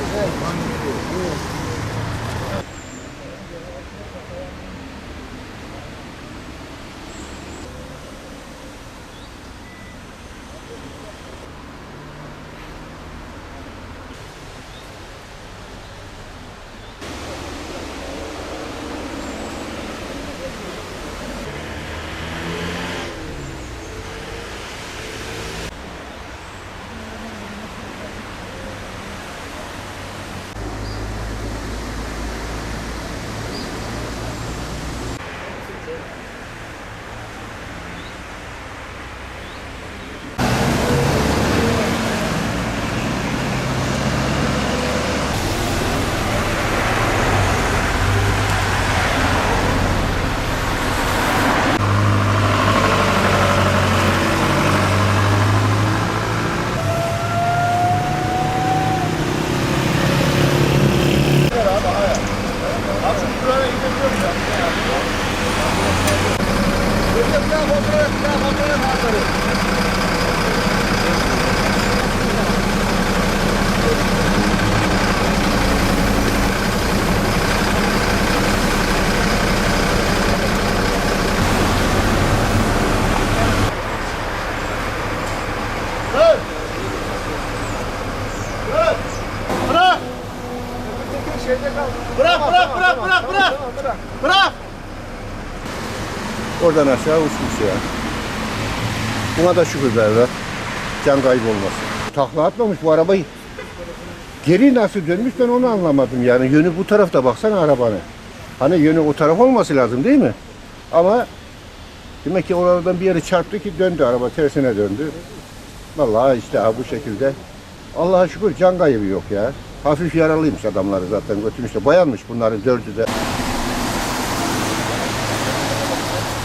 Evet. Bırak bırak bırak bırak bırak. Bırak. Oradan aşağı uçmuş ya. Buna da şükür be. Can kaybı olmasın. Takla atmamış bu arabayı. Geri nasıl dönmüş ben onu anlamadım yani. Yönü bu tarafta baksana arabanın. Hani yönü o taraf olması lazım değil mi? Ama demek ki oralardan bir yere çarptı ki döndü araba tersine döndü. Vallahi işte bu şekilde. Allah'a şükür can kaybı yok ya. Hafif yaralıymış adamları zaten götürmüşler. Bayanmış bunların dördü de.